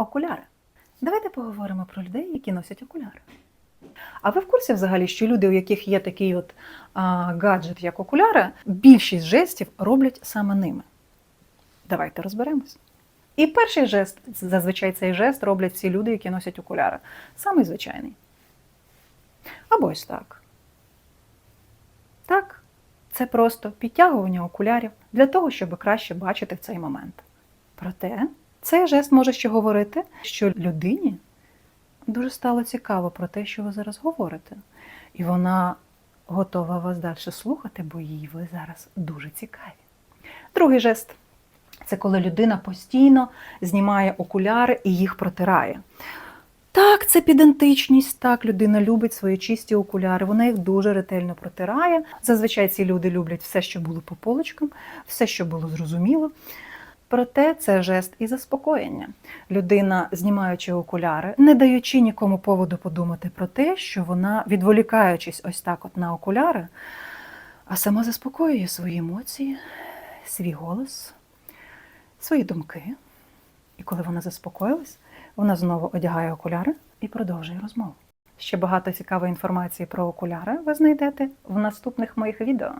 окуляри. Давайте поговоримо про людей, які носять окуляри. А ви в курсі взагалі, що люди, у яких є такий от а, гаджет, як окуляри, більшість жестів роблять саме ними? Давайте розберемось. І перший жест, зазвичай цей жест роблять всі люди, які носять окуляри. Самий звичайний. Або ось так. Так, це просто підтягування окулярів для того, щоб краще бачити в цей момент. Проте цей жест може ще говорити, що людині дуже стало цікаво про те, що ви зараз говорите. І вона готова вас далі слухати, бо їй ви зараз дуже цікаві. Другий жест це коли людина постійно знімає окуляри і їх протирає. Так, це підентичність, так, людина любить свої чисті окуляри, вона їх дуже ретельно протирає. Зазвичай ці люди люблять все, що було по полочкам, все, що було зрозуміло. Проте це жест і заспокоєння. Людина, знімаючи окуляри, не даючи нікому поводу подумати про те, що вона, відволікаючись ось так от на окуляри, а сама заспокоює свої емоції, свій голос, свої думки. І коли вона заспокоїлась, вона знову одягає окуляри і продовжує розмову. Ще багато цікавої інформації про окуляри ви знайдете в наступних моїх відео.